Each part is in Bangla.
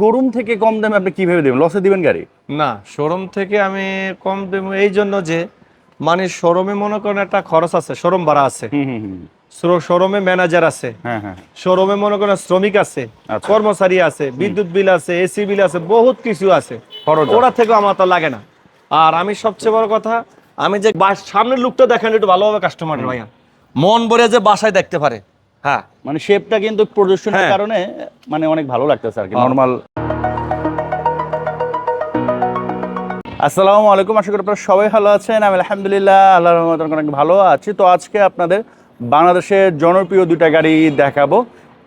শোরুম থেকে কম দামে আপনি কীভাবে দেবেন? লসে দিবেন গাড়ি? না শোরুম থেকে আমি কম দেবো এই জন্য যে মানে শোরুমে মনে করেন একটা খরচ আছে শোরুম ভাড়া আছে। শোরুমে ম্যানেজার আছে। হ্যাঁ হ্যাঁ। শোরুমে মনে করেন শ্রমিক আছে আচ্ছা। কর্মচারী আছে বিদ্যুৎ বিল আছে এসি বিল আছে বহুত কিছু আছে। ওরা থেকে আমার তো লাগে না। আর আমি সবচেয়ে বড় কথা আমি যে সামনের লুকটা দেখেন একটু ভালোভাবে কাস্টমারের ভাইয়া। মন ভরে যে বাসায় দেখতে পারে। হ্যাঁ। মানে শেপটা কিন্তু প্রদর্শনের হ্যাঁ। কারণে মানে অনেক ভালো লাগতেছে আর কি। হ্যাঁ। নর্মাল আসসালামু আলাইকুম, আশা করি আপনারা সবাই ভালো আছেন। আমি আলহামদুলিল্লাহ, আল্লাহর রহমতে অনেক ভালো আছি। তো আজকে আপনাদের বাংলাদেশের জনপ্রিয় দুইটা গাড়ি দেখাবো।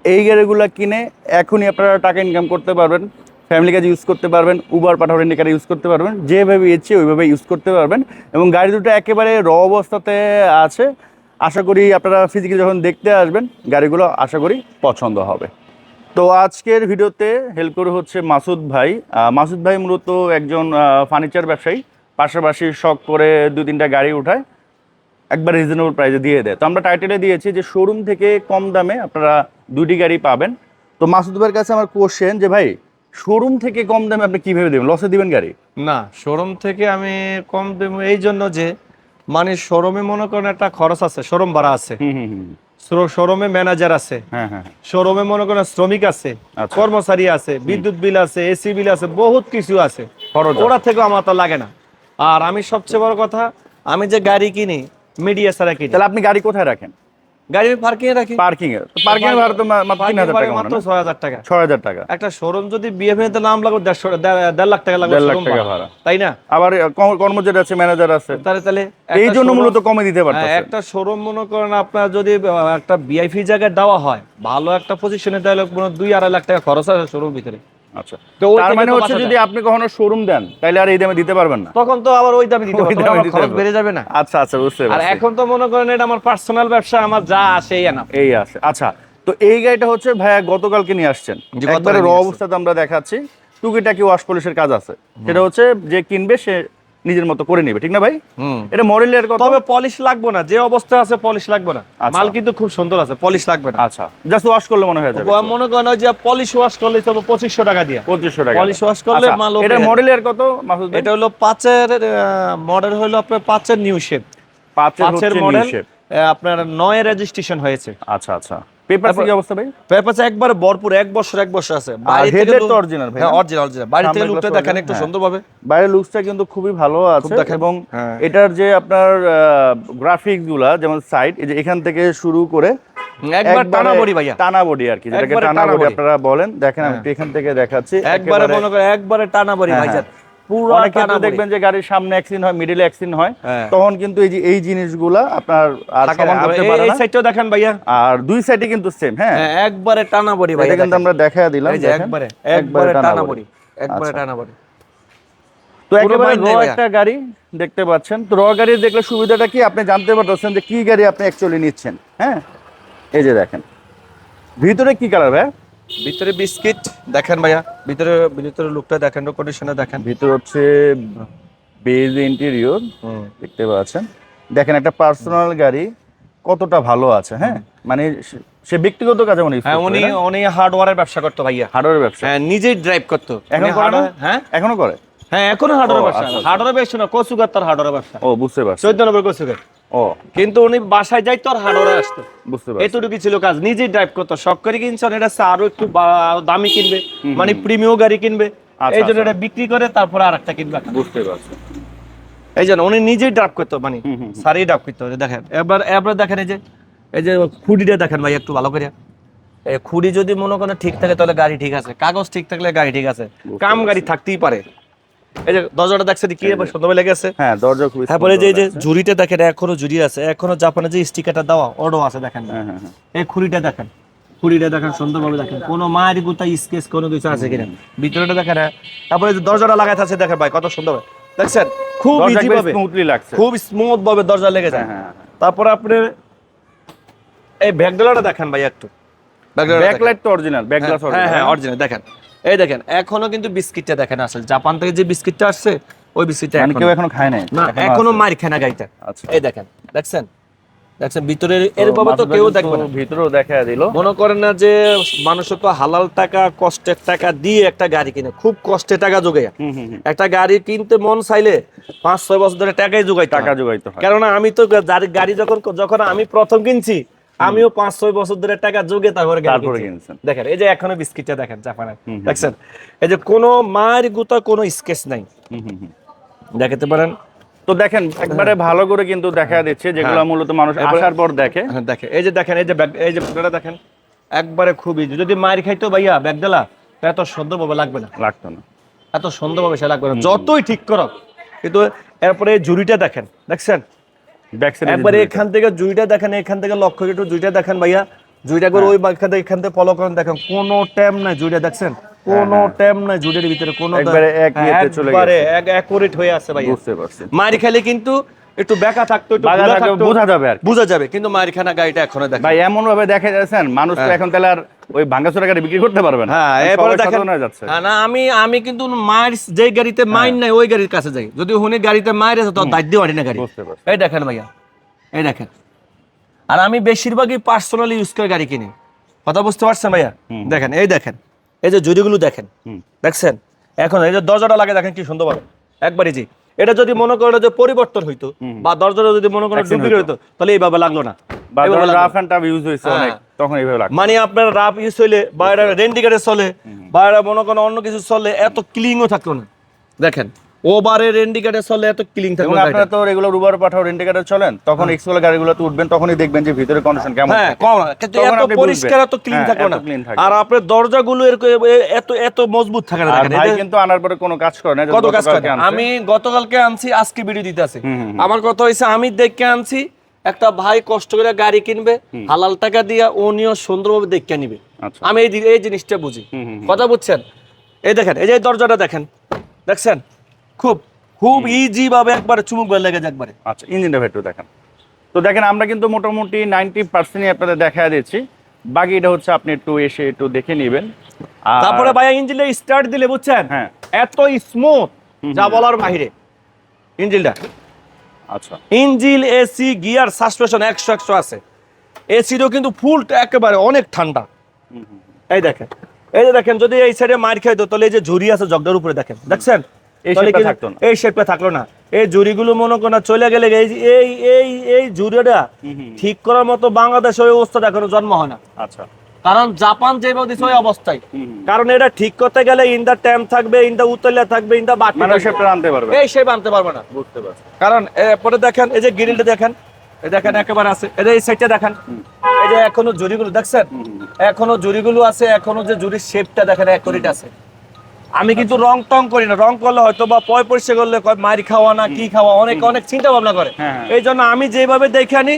এই গাড়িগুলো কিনে এখনই আপনারা টাকা ইনকাম করতে পারবেন ফ্যামিলি কাজে ইউজ করতে পারবেন উবার পাঠাও রেন্ডিকারে ইউজ করতে পারবেন, যেভাবে ইচ্ছে ওইভাবে ইউজ করতে পারবেন। এবং গাড়ি দুটো একেবারে র অবস্থাতে আছে। আশা করি আপনারা ফিজিক্যালি যখন দেখতে আসবেন, গাড়িগুলো আশা করি পছন্দ হবে। তো আজকের ভিডিওতে হেল্প করে হচ্ছে মাসুদ ভাই। মাসুদ ভাই মূলত একজন ফার্নিচার ব্যবসায়ী পাশাপাশি শখ করে দু তিনটা গাড়ি উঠায় একবার রিজনেবল প্রাইসে দিয়ে দেয়। তো আমরা টাইটেলে দিয়েছি যে শোরুম থেকে কম দামে আপনারা দুটি গাড়ি পাবেন। তো মাসুদ ভাইয়ের কাছে আমার কোশ্চেন যে ভাই শোরুম থেকে কম দামে আপনি কীভাবে দেবেন? লসে দিবেন গাড়ি? না শোরুম থেকে আমি কম দেবো এই জন্য যে মানে শোরুমে মনে করেন একটা খরচ আছে শোরুম ভাড়া আছে। শোরুমে ম্যানেজার আছে। হ্যাঁ হ্যাঁ। শোরুমে মনে করেন শ্রমিক আছে আচ্ছা। কর্মচারী আছে বিদ্যুৎ বিল আছে এসি বিল আছে বহুত কিছু আছে। ওরা থেকে আমার তো লাগে না। আর আমি সবচেয়ে বড় কথা আমি যে গাড়ি কিনি মিডিয়া ছাড়া কিনি। তাহলে আপনি গাড়ি কোথায় রাখেন? গাড়ি আমি পার্কিং এ রাখি। পার্কিং এ। পার্কিং এর ভাড়া তো মাত্র তিন Parking হাজার ভাড়া টাকা মাত্র ছয় হাজার টাকা। একটা শোরুম যদি বিএফএ তে নাম দেড় দেড় লাখ টাকা লাগবে টাকা ভাড়া। তাই না? আবার কর্মচারী আছে ম্যানেজার আছে। তাহলে তাহলে এই জন্য মূলত কমে দিতে হ্যাঁ, পারতেছে। একটা শোরুম মনে করেন আপনার যদি একটা বিআইপি জায়গায় দেওয়া হয় ভালো একটা পজিশনে তাহলে কোনো দুই আড়াই লাখ টাকা খরচ আছে শোরুম ভিতরে। আচ্ছা। তো তার মানে হচ্ছে যদি আপনি কখনো শোরুম দেন তাহলে আর এই দামে দিতে পারবেন না। তখন তো আবার ওই দামে দিতে ওই পারব দামে আমার দিতে খরচ বেড়ে যাবে না। আচ্ছা আচ্ছা বুঝতে আর এখন তো মনে করেন এটা আমার পার্সোনাল ব্যবসা আমার যা আসে এই আছে। আচ্ছা তো এই গাড়িটা হচ্ছে ভাইয়া গতকালকে নিয়ে আসছেন। জি, একবারে র অবস্থাতে আমরা দেখাচ্ছি। টুকিটাকি ওয়াশ পলিশের কাজ আছে। সেটা হচ্ছে যে কিনবে সে নিজের মতো করে নেবে ঠিক না ভাই? এটা মডেলের কত তবে পলিশ লাগবে না যে অবস্থা আছে পলিশ লাগবে না। আচ্ছা। মাল কিন্তু খুব সুন্দর আছে পলিশ লাগবে না। আচ্ছা জাস্ট ওয়াশ করলে মনে হয়ে যাবে। মনে করেন যে পলিশ ওয়াশ করলে তবে পঁচিশশো টাকা দিয়ে। পঁচিশশো টাকা। পলিশ ওয়াশ করলে আচ্ছা, মাল এটা। মডেলের কত মাসুদ ভাই? এটা হলো পাঁচের মডেল হলো আপনার পাঁচের নিউ শেপ পাঁচের মডেল। আপনার নয় রেজিস্ট্রেশন হয়েছে। আচ্ছা আচ্ছা। পেপার কি অবস্থা ভাই? পেপারস একবারে ভরপুর এক বছর এক বছর আছে। headlight তো original ভাই, হ্যাঁ অরিজিনাল অরিজিনাল বাড়ি থেকে লুকটা দেখেন একটু। সুন্দরভাবে। বাইরের লুকসটা কিন্তু খুবই ভালো আছে এবং হ্যাঁ। এটার যে আপনার গ্রাফিক্সগুলা যেমন সাইড এই যে এখান থেকে শুরু করে একবার টানা বড়ি ভাইয়া। টানা বডি আর কি যেটাকে টানা বডি আপনারা বলেন। দেখেন আমি। একটু এখান থেকে দেখাচ্ছি। একবারে একেবারে- মনে করে একবারে টানা বড়ি ভাইজান। পুরো টানা দেখবেন যে গাড়ির সামনে অ্যাক্সিডেন্ট হয় মিডিলে অ্যাক্সিডেন্ট হয় হ্যাঁ। তখন কিন্তু এই যে এই জিনিসগুলা আপনার আর সমান করতে পারে এই সাইডটাও দেখেন ভাইয়া। আর দুই সাইডে কিন্তু সেম হ্যাঁ। হ্যাঁ, একবারে টানা বড়ি ভাইয়া এটা কিন্তু আমরা দেখা দিলাম। একবারে একবারে টানা বড়ি। একবারে আচ্ছা। টানা বড়ি। তো একেবারে র একটা গাড়ি দেখতে পাচ্ছেন। তো র গাড়ি দেখলে সুবিধাটা কি? আপনি জানতে পারতেছেন যে কি গাড়ি আপনি অ্যাকচুয়ালি নিচ্ছেন হ্যাঁ? এই যে দেখেন। ভিতরে কি কালার ভাই ভিতরে বিস্কিট দেখেন ভাইয়া ভিতরে ভিতরে লুকটা দেখেন কন্ডিশনে দেখেন। ভিতর হচ্ছে বেজ ইন্টেরিয়র দেখতে পাচ্ছেন। দেখেন একটা পার্সোনাল গাড়ি কতটা ভালো আছে হ্যাঁ? মানে সে- ব্যক্তিগত কাজে উনি হ্যাঁ উনি উনি হার্ডওয়্যারের ব্যবসা করতো ভাইয়া। হার্ডওয়্যারের ব্যবসা। হ্যাঁ নিজেই ড্রাইভ করতো। এখন করে হ্যাঁ? এখনও করে? হ্যাঁ এখনও ব্যবসা আচ্ছা, আচ্ছা। ব্যবসা না তার ব্যবসা। ও বুঝতে পারছি। চোদ্দ নম্বর ও। কিন্তু উনি বাসায় যাইতো আর আসতো। বুঝতে পারছি। এতটুকু ছিল কাজ নিজেই ড্রাইভ করতো। শখ করে এটা আরও একটু দামি কিনবে। মানে প্রিমিয়াম গাড়ি কিনবে। আচ্ছা, এই জন্য। এটা বিক্রি করে তারপরে আর একটা কিনবে। বুঝতে পারছি। এই জন্য উনি নিজেই ড্রাইভ করতো মানে হুম, হুম, সারি ড্রাইভ করতো। দেখেন এবার এবার দেখেন এই যে এই যে খুঁড়িটা দেখেন ভাই একটু ভালো করে। খুঁড়ি যদি মনে করেন ঠিক থাকে তাহলে গাড়ি ঠিক আছে। কাগজ ঠিক থাকলে গাড়ি ঠিক আছে। কাম গাড়ি থাকতেই পারে। এই যে দরজাটা দেখছেন কি এবার সুন্দর লেগেছে হ্যাঁ দরজা খুবই তারপরে যে এই যে লাগছে। দেখেন এখনও ঝুড়ি আছে। এখনও জাপানে যে স্টিকারটা দেওয়া ওডো আছে দেখেন হ্যাঁ হ্যাঁ হ্যাঁ। এই খুঁড়িটা দেখেন। খুঁড়িটা দেখেন সুন্দরভাবে দেখেন। কোনো মায়ের গুতা স্কেচ কোনো কিছু আছে কিনা। ভিতরেটা দেখেন হ্যাঁ। তারপরে যে দরজাটা লাগাই আছে দেখেন ভাই কত সুন্দর দেখছেন? খুব ইজি ভাবে। স্মুথলি লাগছে। খুব স্মুথ ভাবে দরজা লেগে যায়। হ্যাঁ হ্যাঁ তারপরে আপনি এই ব্যাকডলাটা দেখেন ভাই একটু। ব্যাকলাইট তো অরিজিনাল ব্যাক গ্লাস হ্যাঁ হ্যাঁ অরিজিনাল দেখেন। এই দেখেন এখনও কিন্তু বিস্কিটটা দেখেন আসলে। জাপান থেকে যে বিস্কিটটা আসছে ওই বিস্কিটটা মানে কেউ এখনও এখনও খায় নাই। না এখনও এখনও। মার খানা গাইটা আচ্ছা। এই দেখেন দেখছেন? দেখছেন ভিতরে তো কেউ দেখবে না। ভিতরেও দেখা দিল। মনে করেন না যে মানুষের তো হালাল টাকা কষ্টের টাকা দিয়ে একটা গাড়ি কিনে খুব কষ্টে টাকা যোগায় হুম। একটা গাড়ি কিনতে মন চাইলে পাঁচ ছয় বছর ধরে টাকাই যোগাই টাকা জোগাইতে হয়। কেননা আমি তো গাড়ি যখন যখন আমি প্রথম কিনছি আমিও পাঁচ ছয় বছর ধরে টাকা যোগে তারপরে। দেখেন এই যে এখনও বিস্কিটটা দেখেন জাপানের। দেখছেন? এই যে কোনো মায়ের গুতা কোনো স্কেচ নাই। দেখাতে পারেন? তো দেখেন একবারে ভালো করে কিন্তু দেখা দিচ্ছে যেগুলো হ্যাঁ। মূলত মানুষ আসার পর দেখে। হ্যাঁ দেখেন। এই যে দেখেন এই যে এই যে ব্যাগটা দেখেন একবারে খুবই যদি মায়ের খাইতো ভাইয়া ব্যাগডালা এত সুন্দরভাবে লাগবে না। লাগতো না। এত সুন্দরভাবে সে লাগবে না। যতই ঠিক করো কিন্তু এরপরে জুড়িটা দেখেন দেখছেন? একবারে এখান থেকে জুইটা দেখেন এখান থেকে লক্ষ্য একটু জুইটা দেখেন ভাইয়া। জুইটা করে ওই এখান থেকে এখান থেকে ফলো করেন দেখেন কোনো ট্যাম নাই জুইটা দেখছেন? কোনো ট্যাম নাই জুইটার ভিতরে কোনো একবারে এক একবারে এক অ্যাকুরেট হয়ে আছে ভাইয়া। বুঝতে মারি খেলে কিন্তু একটু বেকা থাকতো একটু বোঝা যাবে আর বোঝা যাবে কিন্তু মারি খানা গাড়িটা এখনও দেখেন। ভাই এমন ভাবে দেখা যাচ্ছেন মানুষ তো হ্যাঁ। এখন তাহলে আর ওই ভাঙ্গাচোরা গাড়ি বিক্রি করতে পারবে না। হ্যাঁ এবারে দেখেন যাচ্ছে। হ্যাঁ, না আমি আমি কিন্তু গাড়িতে মাইন নাই ওই গাড়ির কাছে যাই। যদি হুনি গাড়িতে মায়ের আছে তো দায়িত্ব আনি না গাড়ি। এই দেখেন ভাইয়া এই দেখেন। আর আমি বেশিরভাগই পার্সোনালি ইউজ করে গাড়ি কিনি। কথা বুঝতে পারছেন ভাইয়া? দেখেন এই দেখেন এই যে জুড়িগুলো দেখেন। দেখছেন? এখন এই যে দরজাটা লাগে দেখেন কি সুন্দর একবারই জি এটা যদি মনে করো যে পরিবর্তন হইতো বা দরজাটা যদি মনে করো ডুপ্লিকেট হইতো। তাহলে এইভাবে লাগল না। রাফ অ্যান্ড টাফ ইউজ হয়েছে। অনেক তখন এইভাবে লাগবে মানে আপনার রাফ ইউজ হইলে বা এটা রেন্ডিকেটে চলে বা এটা মনে করেন অন্য কিছু চলে এত ক্লিংও থাকল না। দেখেন ওভারে রেন্ডিকারে চলে এত ক্লিং থাকল আপনারা তো রেগুলার উবার পাঠাও চলেন তখন গাড়িগুলোতে উঠবেন তখনই দেখবেন যে ভিতরে কন্ডিশন কেমন হ্যাঁ কম কিন্তু এত পরিষ্কার এত ক্লিন হ্যাঁ, এত না। থাকে। আর আপনার দরজাগুলো এরকম এত এত মজবুত থাকে না ভাই কিন্তু আনার পরে কোনো কাজ করে না কত কাজ করে? আমি গতকালকে আনছি আজকে ভিডিও দিতে আছে। আমার কথা হয়েছে আমি দেখে আনছি একটা ভাই কষ্ট করে গাড়ি কিনবে হালাল টাকা দিয়া ও নিয়ে সুন্দরভাবে দেখে নিবে। আচ্ছা। আমি এই এই জিনিসটা বুঝি। কথা বুঝছেন? এই দেখেন এই যে দরজাটা দেখেন দেখছেন? খুব খুব ইজি ভাবে একবারে চুমুক বের লেগে যায় একবারে। আচ্ছা ইঞ্জিনটা ভেটু দেখেন। তো দেখেন আমরা কিন্তু মোটামুটি নাইনটি পার্সেন্টই আপনাদের দেখা দিচ্ছি। বাকিটা হচ্ছে আপনি একটু এসে একটু দেখে নেবেন। তারপরে ভাইয়া ইঞ্জিনটা স্টার্ট দিলে বুঝছেন? হ্যাঁ। এত স্মুথ যা বলার বাহিরে। ইঞ্জিনটা আচ্ছা। ইঞ্জিন এসি গিয়ার সাসপেনশন একশো একশো আছে। এসিরও কিন্তু ফুল একেবারে অনেক ঠান্ডা। এই দেখেন এই যে দেখেন যদি এই সাইডে মার খাই তো তাহলে এই যে ঝুড়ি আছে জগদার উপরে দেখেন। দেখছেন? এই শেপটা থাকল না। এই ঝুড়িগুলো মনে করো না চলে গেলে এই এই এই এই ঝুড়িটা ঠিক করার মতো বাংলাদেশে ওই অবস্থা এখনও জন্ম হয় না। আচ্ছা। কারণ জাপান যেভাবে দিচ্ছে ওই অবস্থায়। কারণ এটা ঠিক করতে গেলে ইন্দা ট্যাম থাকবে ইন্দা উতলিয়া থাকবে ইন্দা বাটি মানে। শেপটা আনতে পারবে। এই শেপ আনতে পারবে না। বুঝতে পারছি। কারণ এরপরে দেখেন এই যে গ্রিলটা দেখেন এই দেখেন একেবারে আছে। এই যে এই সাইডটা দেখেন এই যে এখনও জুড়িগুলো দেখছেন? এখনও জুড়িগুলো আছে এখনও যে জুড়ির শেপটা দেখেন অ্যাকুরেট আছে। আমি কিন্তু রং টং করি না। রং করলে হয়তো বা পয় পরিষ্কার করলে কয় মারি খাওয়া না কি খাওয়া অনেক অনেক চিন্তা ভাবনা করে। হ্যাঁ, হ্যাঁ। এই জন্য আমি যেভাবে দেখে আনি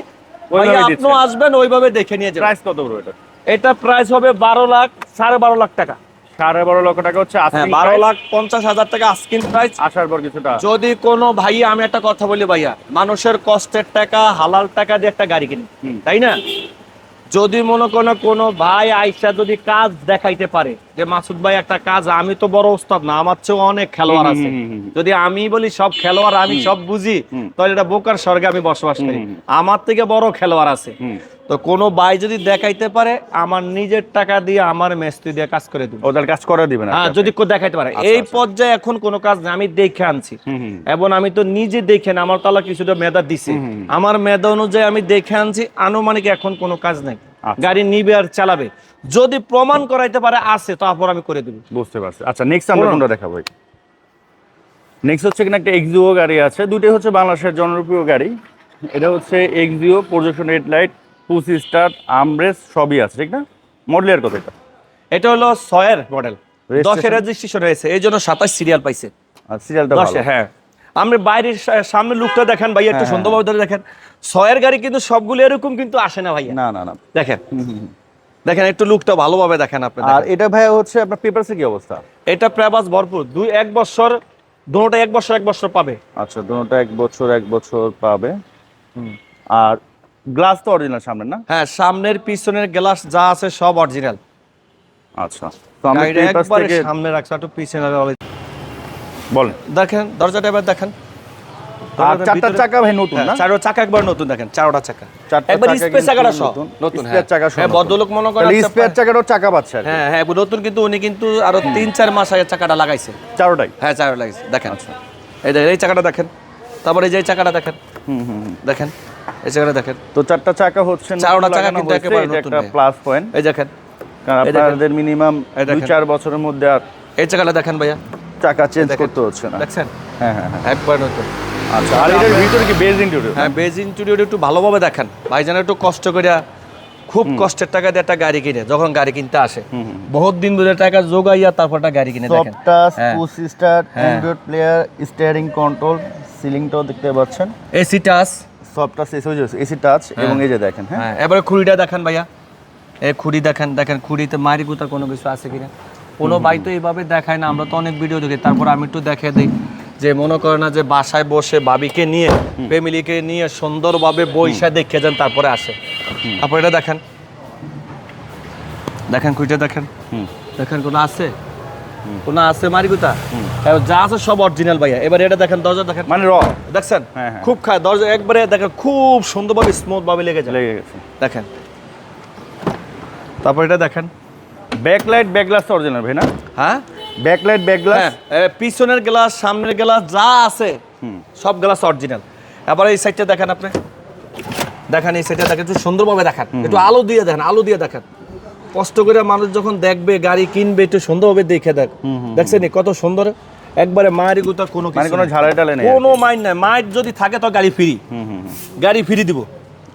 ভাইয়া। আপনিও আসবেন ওইভাবে দেখে নিয়ে যাবেন। প্রাইস কত বড় এটা? এটা প্রাইস হবে বারো লাখ সাড়ে বারো লাখ টাকা। সাড়ে বারো লক্ষ টাকা হচ্ছে হ্যাঁ বারো লাখ পঞ্চাশ হাজার টাকা আস্কিন প্রাইস আসার পর কিছুটা। যদি কোনো ভাই আমি একটা কথা বলি ভাইয়া মানুষের কষ্টের টাকা হালাল টাকা দিয়ে একটা গাড়ি কিনি তাই না? যদি মনে কোনো কোনো ভাই আইসা যদি কাজ দেখাইতে পারে যে মাসুদ ভাই একটা কাজ আমি তো বড় ওস্তাদ না আমার অনেক খেলোয়াড় আছে। যদি আমি বলি সব খেলোয়াড় আমি সব বুঝি তাহলে এটা বোকার স্বর্গে আমি বসবাস করি। আমার থেকে বড় খেলোয়াড় আছে তো কোনো ভাই যদি দেখাইতে পারে আমার নিজের টাকা দিয়ে আমার মেস্তি দিয়ে কাজ করে দিব ওদের কাজ করে দিবেন হ্যাঁ যদি কেউ দেখাইতে পারে আচ্ছা, এই আচ্ছা। পর্যায়ে এখন কোনো কাজ নেই আমি দেখে আনছি। এবং আমি তো নিজে দেখে না, আমার তালা কিছুটা মেধা দিছে। আমার মেধা অনুযায়ী আমি দেখে আনছি আনুমানিক এখন কোনো কাজ নাই। গাড়ি নিবে আর চালাবে। যদি প্রমাণ করাইতে পারে আছে তারপর আমি করে দেবো। বুঝতে পারছি। আচ্ছা নেক্সট আমরা কোনটা দেখাবো? নেক্সট হচ্ছে কিনা একটা এক্সিও গাড়ি আছে। দুটোই হচ্ছে বাংলাদেশের জনপ্রিয় গাড়ি। এটা হচ্ছে Axio projection headlight push start আমব্রেস সবই আছে ঠিক না? মডেলের কত এটা। এটা হলো ছয়ের মডেল? দশের রেজিস্ট্রেশন হয়েছে। এই জন্য সাতাশ সিরিয়াল পাইছে। আর সিরিয়ালটা হ্যাঁ। আপনি বাইরের সামনে লুকটা দেখেন ভাইয়া একটু হ্যাঁ, সুন্দরভাবে ধরে দেখেন। ছয়ের গাড়ি কিন্তু সবগুলো এরকম কিন্তু আসে না ভাইয়া। না না না। দেখেন। দেখেন একটু লুকটা ভালোভাবে দেখেন আপনি আর এটা ভাই হচ্ছে আপনার পেপারসে কি অবস্থা? এটা প্রেবাস ভরপুর। দুই এক বছর দুটোটা এক বছর এক বছর পাবে। আচ্ছা দুটোটা এক বছর এক বছর পাবে। আর গ্লাস তো অরিজিনাল সামনে না? হ্যাঁ সামনের পিছনের গ্লাস যা আছে সব অরিজিনাল আচ্ছা। তো আমরা একবারে সামনে রাখছে একটু পিছনে বলেন। দেখেন দরজাটা এবার দেখেন। আর চারটা চাকা ভাই নতুন না? চারটা চাকা একবার নতুন দেখেন চারটা চাকা। চারটা একবার স্পেস চাকাটা সহ নতুন। নতুন হ্যাঁ। চাকা সহ হ্যাঁ নতুন। ভদ্রলোক মনে করেন তাহলে চাকা পাচ্ছে হ্যাঁ হ্যাঁ নতুন কিন্তু উনি কিন্তু আরও তিন চার মাস আগে চাকাটা লাগাইছে। চারোটাই? হ্যাঁ লাগাইছে। দেখেন। আচ্ছা। এই দেখেন এই চাকাটা দেখেন। তারপরে যে চাকাটা দেখেন। হুম হুম হুম। দেখেন এই চাকাটা দেখেন। তো চারটা চাকা হচ্ছে চাকা লাগানো কিন্তু একেবারে নতুন একটা প্লাস পয়েন্ট এই দেখেন। আপনাদের মিনিমাম বছরের মধ্যে আর এই চাকাটা দেখেন ভাইয়া। চাকা চেঞ্জ করতে হচ্ছে না। দেখছেন? হ্যাঁ হ্যাঁ হ্যাঁ। একবার নতুন। আচ্ছা আর এটার ভিতরে কি বেজ ইন্টেরিয়র হ্যাঁ বেজ ইন্টেরিয়র একটু ভালোভাবে দেখেন। ভাইজান একটু কষ্ট করে খুব কষ্টের টাকা দিয়ে একটা গাড়ি কিনে যখন গাড়ি কিনতে আসে। বহুত দিন ধরে টাকা জোগাইয়া তারপর একটা গাড়ি কিনে দেখেন। টাচ হ্যাঁ। পুশ স্টার্ট হ্যাঁ। অ্যান্ড্রয়েড প্লেয়ার স্টিয়ারিং কন্ট্রোল সিলিংটাও দেখতে পাচ্ছেন। AC touch soft touch AC touch এবং এই যে দেখেন হ্যাঁ। হ্যাঁ এবারে খুঁড়িটা দেখেন ভাইয়া। এই খুঁড়ি দেখেন দেখেন খুঁড়িতে মারি গুতা কোনো কিছু আছে কিনা? কোনো বাই তো এইভাবে দেখায় না আমরা তো অনেক ভিডিও দেখি। তারপর আমি একটু দেখে দিই যে মনে করে না যে বাসায় বসে বাবিকে নিয়ে ফ্যামিলিকে নিয়ে সুন্দরভাবে বইসা দেখে যান তারপরে আসে। তারপর এটা দেখেন। দেখেন খুঁজে দেখেন। দেখেন কোনো আছে? কোনো আছে এবার যা আছে সব অরিজিনাল ভাইয়া। এবার এটা দেখেন দরজা দেখেন। মানে র দেখছেন? হ্যাঁ, হ্যাঁ। খুব খায় দরজা একবারে দেখেন খুব সুন্দরভাবে স্মুথ ভাবে লেগে যায়। লেগে গেছে। দেখেন। তারপর এটা দেখেন। ব্যাকলাইট ব্যাকগ্লাস অরিজিনাল ভাই না? হ্যাঁ? Backlight back glass. হ্যাঁ পিছনের গ্লাস সামনের গ্লাস যা আছে হুম। সব গ্লাস অরিজিনাল। এবার এই সাইডটা দেখেন আপনি। দেখেন এই সাইডটা দেখেন একটু সুন্দরভাবে দেখেন। একটু আলো দিয়ে দেখেন আলো দিয়ে দেখেন। কষ্ট করে মানুষ যখন দেখবে গাড়ি কিনবে একটু সুন্দরভাবে দেখে দেখ। দেখছেন নি? কত সুন্দর। একবারে মায়ের গুতা কোনো মানে কোনো। ঝালাই টালে নেই কোনো মাইন্ড নাই। মায়ের যদি থাকে তো গাড়ি ফ্রি হুম হুম হুম। গাড়ি ফ্রি দিব।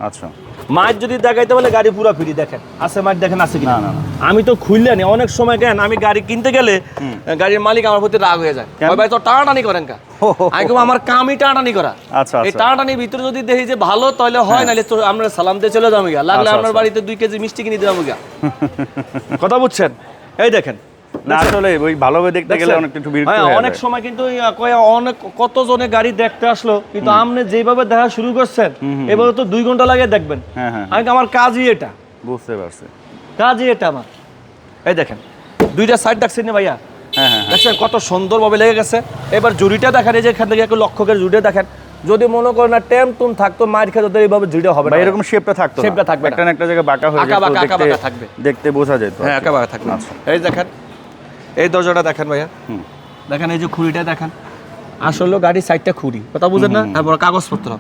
আচ্ছা। মাছ যদি দেখাইতে বলে গাড়ি পুরো ফ্রি দেখেন আছে মাছ দেখেন আছে কিনা না। আমি তো খুললে নি অনেক সময় কেন আমি গাড়ি কিনতে গেলে গাড়ির মালিক আমার প্রতি রাগ হয়ে যায়? ভাই তো টানাটানি করেন কা। আমি আমার কামই টানাটানি করা আচ্ছা, এই আচ্ছা। টানাটানির ভিতরে যদি দেখি যে ভালো তাহলে হয় নাহলে তো আমরা সালাম দিয়ে চলে যাব গিয়া লাগলে আচ্ছা, আপনার আচ্ছা। বাড়িতে দুই কেজি মিষ্টি কিনে দিলাম গিয়া কথা বুঝছেন এই দেখেন না আসলে ওই ভালোভাবে দেখতে গেলে অনেক একটু বিরক্ত হ্যাঁ, হয়ে অনেক সময় কিন্তু কয় অনেক কত জনে গাড়ি দেখতে আসলো কিন্তু আপনি যেভাবে দেখা শুরু করছেন এভাবে তো দুই ঘণ্টা লাগে দেখবেন। হ্যাঁ হ্যাঁ। আমি আমার কাজই এটা। বুঝতে পারছি। কাজই এটা আমার। এই দেখেন দুইটা সাইড ডাকছেন ভাইয়া? হ্যাঁ হ্যাঁ হ্যাঁ। দেখছেন কত সুন্দরভাবে লেগে গেছে? এবার জুড়িটা দেখেন এই যে এখান থেকে একটু লক্ষ্য করে জুড়ে দেখেন। যদি মনে করেন না টেম টুম থাকতো মার খেতে তো এইভাবে জুড়ে হবে না। এরকম শেপটা থাকতো। Shape-টা থাকবে না। একটা না একটা জায়গায় বাঁকা হয়ে আঁকা বাঁকা, থাকবে। দেখতে বোঝা যেত হ্যাঁ আর কি। একেবারে থাকবে। আচ্ছা। এই দেখেন এই দরজাটা দেখেন ভাইয়া। দেখেন এই যে খুঁড়িটা দেখেন। আসলে গাড়ি সাইডটা খুঁড়ি। কথা বুঝেন না? তারপর কাগজপত্র।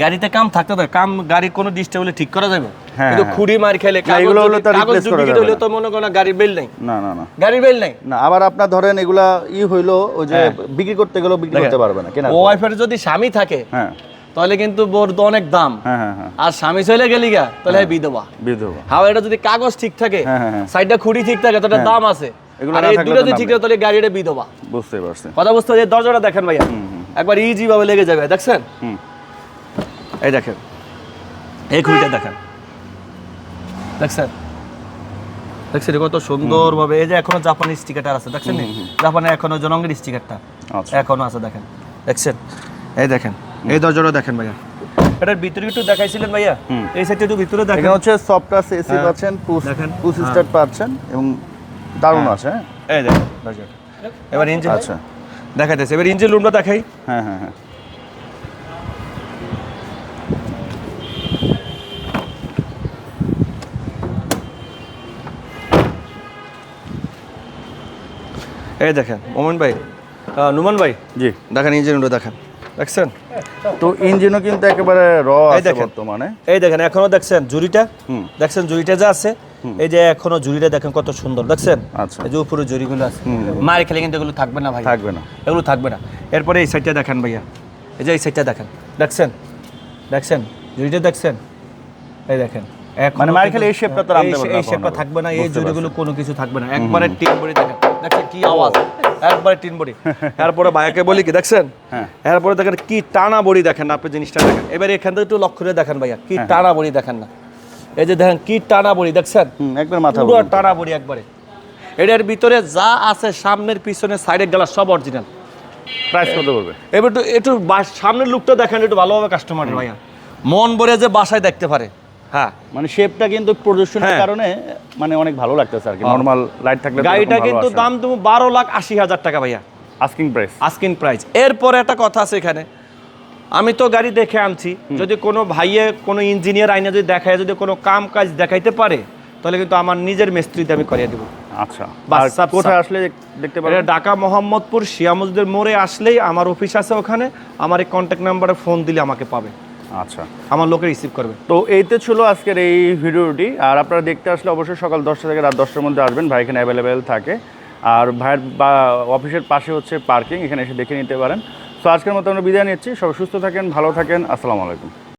গাড়িতে কাম থাকতে পারে কাম গাড়ি কোনো ডিস্টার্ব হলে ঠিক করা যাবে। হ্যাঁ, কিন্তু হ্যাঁ। খুঁড়ি মার খেলে এগুলো হলে তো কাগজ replace করা যাবে হলে তো মনে করেন না গাড়ির বেল নাই। না না না। গাড়ির বেল নাই। না আবার আপনার ধরেন এগুলা ই হইল ওই যে হ্যাঁ। বিক্রি করতে গেলেও বিক্রি করতে পারবে না কেনা ওয়াইফের যদি স্বামী থাকে হ্যাঁ। তাহলে কিন্তু বোর তো অনেক দাম। আর স্বামী চলে গেলি গা তাহলে বিধবা। বিধবা। হাওয়া এটা যদি কাগজ ঠিক থাকে। সাইডটা খুঁড়ি ঠিক থাকে তাহলে দাম আছে। এগুলো আর এই দুটো যদি ঠিক তাহলে গাড়িটা বিধবা। বুঝতে পারছি। কথা বুঝতে হবে দরজাটা দেখেন ভাইয়া। একবার ইজি ভাবে লেগে যাবে দেখছেন? এই দেখেন এই খুঁড়িটা দেখেন। দেখছেন? দেখছেন কত সুন্দর এই যে এখনও জাপানি স্টিকারটা আছে দেখছেন নি? জাপানের এখনও জনঙ্গের স্টিকারটা আচ্ছা। এখনও আছে দেখেন। দেখছেন? এই দেখেন এই দরজাটা দেখেন ভাইয়া। এটার ভিতরে একটু দেখাইছিলেন ভাইয়া? এই সাইডটা একটু ভিতরে দেখেন। হচ্ছে সফটওয়্যার এসি হ্যাঁ। পাচ্ছেন পুশ দেখেন। পুশ হ্যাঁ। স্টার্ট পাচ্ছেন এবং দারুণ আছে হ্যাঁ? এই দেখেন এবার ইঞ্জিন আচ্ছা। দেখাইতেছে। এবার ইঞ্জিন রুমটা দেখাই। হ্যাঁ হ্যাঁ হ্যাঁ। এই দেখেন মোমেন ভাই। নুমান ভাই। জি। দেখেন ইঞ্জিন রুমটা দেখেন। দেখছেন? তো ইঞ্জিনও কিন্তু একেবারে র আছে। বর্তমানে। এই দেখেন এখনও দেখছেন? হুম। দেখছেন? জুড়িটা যা আছে এই যে এখনও জুড়িটা দেখেন কত সুন্দর দেখছেন? আচ্ছা। এই যে উপরে জুড়িগুলো আছে। মায়ের খেলে কিন্তু এগুলো থাকবে না ভাই। থাকবে না। এগুলো থাকবে না। এরপরে এই সাইডটা দেখেন ভাইয়া। এই যে এই সাইডটা দেখেন। দেখছেন? দেখছেন? জুড়িটা দেখছেন? এই দেখেন। মানে মায়ের খেলে এই shape টা তো আনতে এই- পারবে এই শেপটা থাকবে না এই জুড়িগুলো কোনো কিছু থাকবে না। একবারে টিন বডি দেখেন। দেখছেন কি আওয়াজ? একবারে টিন বডি। এরপরে ভাইয়াকে বলি কি দেখছেন? হ্যাঁ। এরপরে দেখেন কি টানা বড়ি দেখেন না, আপনি জিনিসটা দেখেন। এবার এখান থেকে একটু লক্ষ্য করে দেখেন ভাইয়া। কি হ্যাঁ। টানা বড়ি দেখেন না। এই যে দেখেন কি টানা বড়ি দেখছেন? একবার মাথা পুরো টানা বড়ি একবারে। এটার ভিতরে যা আছে সামনের পিছনে সাইডের গেলা সব অরিজিনাল প্রাইস কত করবে এবার একটু একটু সামনের লুকটা দেখেন একটু ভালোভাবে কাস্টমারের ভাইয়া। মন ভরে যে বাসায় দেখতে পারে। হ্যাঁ। মানে শেপটা কিন্তু প্রদর্শনের হ্যাঁ। কারণে মানে অনেক ভালো লাগতেছে আর কি নরমাল লাইট থাকলে গাড়িটা কিন্তু দাম তুমি বারো লাখ আশি হাজার টাকা ভাইয়া। আস্কিং প্রাইস আস্কিন প্রাইস এরপরে একটা কথা আছে এখানে। আমি তো গাড়ি দেখে আনছি। যদি কোনো ভাইয়ে কোনো ইঞ্জিনিয়ার আইনে যদি দেখায় যদি কোনো কাম কাজ দেখাইতে পারে তাহলে কিন্তু আমার নিজের মিস্ত্রিতে আমি করিয়ে দেবো। আচ্ছা। কোথায় আসলে দেখতে পারেন ঢাকা মোহাম্মদপুর শিয়ামুজদের মোড়ে আসলেই আমার অফিস আছে ওখানে। আমার এই কন্ট্যাক্ট নাম্বারে ফোন দিলে আমাকে পাবে। আচ্ছা। আমার লোকে রিসিভ করবে। তো এইতে ছিল আজকের এই ভিডিওটি। আর আপনারা দেখতে আসলে অবশ্যই সকাল দশটা থেকে রাত দশটার মধ্যে আসবেন। ভাই এখানে অ্যাভেলেবেল থাকে। আর ভাইয়ের বা অফিসের পাশে হচ্ছে পার্কিং এখানে এসে দেখে নিতে পারেন। তো আজকের মতো আমরা বিদায় নিচ্ছি। সবাই সুস্থ থাকেন ভালো থাকেন। আসসালামু আলাইকুম।